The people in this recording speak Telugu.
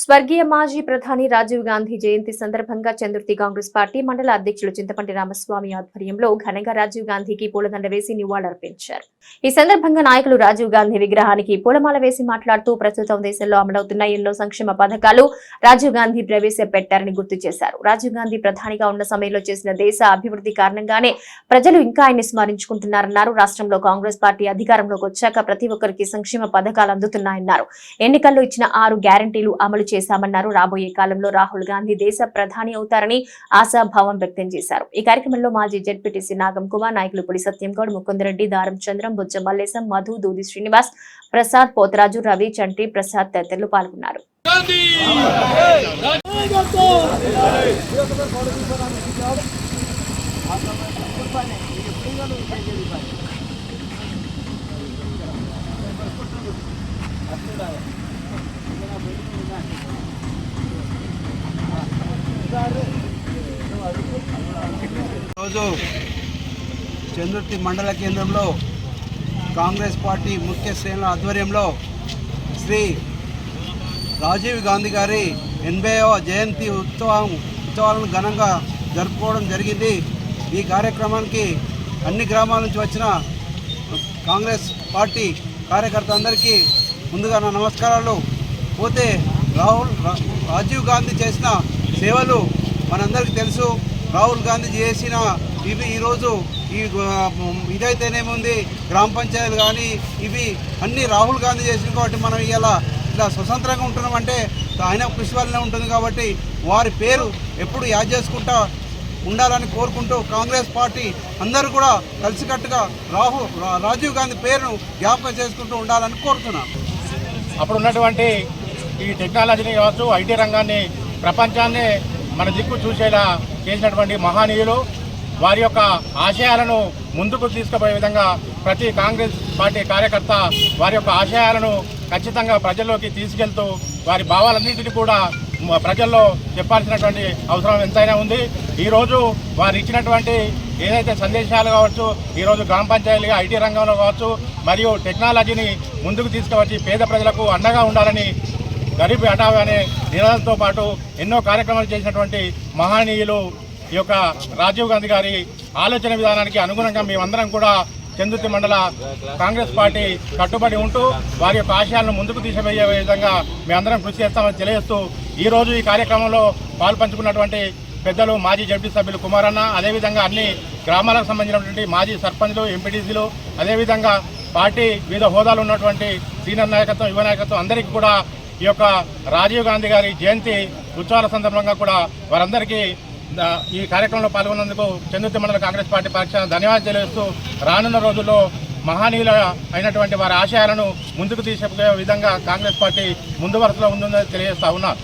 స్వర్గీయ మాజీ ప్రధాని రాజీవ్ గాంధీ జయంతి సందర్భంగా చంద్రుతి కాంగ్రెస్ పార్టీ మండల అధ్యక్షులు చింతపంటి రామస్వామి ఆధ్వర్యంలో ఘనంగా రాజీవ్ గాంధీకి పూలదండ వేసి నివాళులర్పించారు. ఈ సందర్భంగా నాయకులు రాజీవ్ గాంధీ విగ్రహానికి పూలమాల వేసి మాట్లాడుతూ ప్రస్తుతం దేశంలో అమలవుతున్న ఎన్నో సంక్షేమ పథకాలు రాజీవ్ గాంధీ ప్రవేశపెట్టారని గుర్తు చేశారు. రాజీవ్ గాంధీ ప్రధానిగా ఉన్న సమయంలో చేసిన దేశ అభివృద్ధి కారణంగానే ప్రజలు ఇంకా ఆయన్ని స్మరించుకుంటున్నారన్నారు. రాష్ట్రంలో కాంగ్రెస్ పార్టీ అధికారంలోకి వచ్చాక ప్రతి ఒక్కరికి సంక్షేమ పథకాలు అందుతున్నాయన్నారు. ఎన్నికల్లో ఇచ్చిన ఆరు గ్యారంటీలు అమలు చేశామన్నారు. రాబోయే కాలంలో రాహుల్ గాంధీ దేశ ప్రధాని అవుతారని ఆశాభావం వ్యక్తం చేశారు. ఈ కార్యక్రమంలో మాజీ జడ్పీటీసీ నాగం కుమార్ నాయకులు పులి సత్యంగౌడ్ ముకుందరెడ్డి దారం చంద్రం బుజ్జ మల్లేశం మధు దూది శ్రీనివాస్ ప్రసాద్ పోతరాజు రవి చంటి ప్రసాద్ తదితరులు పాల్గొన్నారు. గాంధీ ఈరోజు చంద్రుర్తి మండల కేంద్రంలో కాంగ్రెస్ పార్టీ ముఖ్య శ్రేణుల ఆధ్వర్యంలో శ్రీ రాజీవ్ గాంధీ గారి ఎనభైవ జయంతి ఉత్సవం ఉత్సవాలను ఘనంగా జరుపుకోవడం జరిగింది. ఈ కార్యక్రమానికి అన్ని గ్రామాల నుంచి వచ్చిన కాంగ్రెస్ పార్టీ కార్యకర్త అందరికీ ముందుగా నా నమస్కారాలు. పోతే రాహుల్ రా- రాజీవ్ గాంధీ చేసిన సేవలు మనందరికీ తెలుసు. రాహుల్ గాంధీ చేసిన ఇవి ఈరోజు ఈ ఇదైతేనేముంది గ్రామ పంచాయతీలు కానీ ఇవి అన్నీ రాహుల్ గాంధీ చేసిన కాబట్టి మనం ఇలా ఇలా స్వతంత్రంగా ఉంటున్నామంటే ఆయన కృషి వల్లనే ఉంటుంది కాబట్టి వారి పేరు ఎప్పుడు యాద్ చేసుకుంటా ఉండాలని కోరుకుంటూ కాంగ్రెస్ పార్టీ అందరూ కూడా కలిసికట్టుగా రాహుల్ రా- రాజీవ్ గాంధీ పేరును జ్ఞాపకం చేసుకుంటూ ఉండాలని కోరుతున్నాను అప్పుడు ఉన్నటువంటి ఈ టెక్నాలజీని కావచ్చు ఐటీ రంగాన్ని ప్రపంచాన్ని మన దిక్కు చూసేలా చేసినటువంటి మహానీయులు వారి యొక్క ఆశయాలను ముందుకు తీసుకుపోయే విధంగా ప్రతి కాంగ్రెస్ పార్టీ కార్యకర్త వారి యొక్క ఆశయాలను ఖచ్చితంగా ప్రజల్లోకి తీసుకెళ్తూ వారి భావాలన్నింటినీ కూడా ప్రజల్లో చెప్పాల్సినటువంటి అవసరం ఎంతైనా ఉంది. ఈరోజు వారు ఇచ్చినటువంటి ఏదైతే సందేశాలు కావచ్చు ఈరోజు గ్రామ పంచాయతీగా ఐటీ రంగంలో కావచ్చు మరియు టెక్నాలజీని ముందుకు తీసుకువచ్చి పేద ప్రజలకు అండగా ఉండాలని గరీబ్ హఠావ్ అనే నినాదంతో పాటు ఎన్నో కార్యక్రమాలు చేసినటువంటి మహనీయులు ఈ యొక్క రాజీవ్ గాంధీ గారి ఆలోచన విధానానికి అనుగుణంగా మేమందరం కూడా చందుర్తి మండల కాంగ్రెస్ పార్టీ కట్టుబడి ఉంటూ వారి యొక్క ఆశయాలను ముందుకు తీసుకుపోయే విధంగా మేమందరం కృషి చేస్తామని తెలియజేస్తూ ఈ రోజు ఈ కార్యక్రమంలో పాల్పంచుకున్నటువంటి పెద్దలు మాజీ జడ్పీ సభ్యులు కుమారన్న అదేవిధంగా అన్ని గ్రామాలకు సంబంధించినటువంటి మాజీ సర్పంచ్లు ఎంపీటీసీలు అదేవిధంగా పార్టీ వివిధ హోదాలు ఉన్నటువంటి సీనియర్ నాయకత్వం యువ నాయకత్వం అందరికీ కూడా ఈ యొక్క రాజీవ్ గాంధీ గారి జయంతి ఉత్సవాల సందర్భంగా కూడా వారందరికీ ఈ కార్యక్రమంలో పాల్గొన్నందుకు చంద్రుతి మండల కాంగ్రెస్ పార్టీ పక్షాన ధన్యవాదాలు తెలియజేస్తూ రానున్న రోజుల్లో మహనీయుల అయినటువంటి వారి ఆశయాలను ముందుకు తీసుకుపోయే విధంగా కాంగ్రెస్ పార్టీ ముందు వరుసలో ఉందని తెలియజేస్తా ఉన్నారు.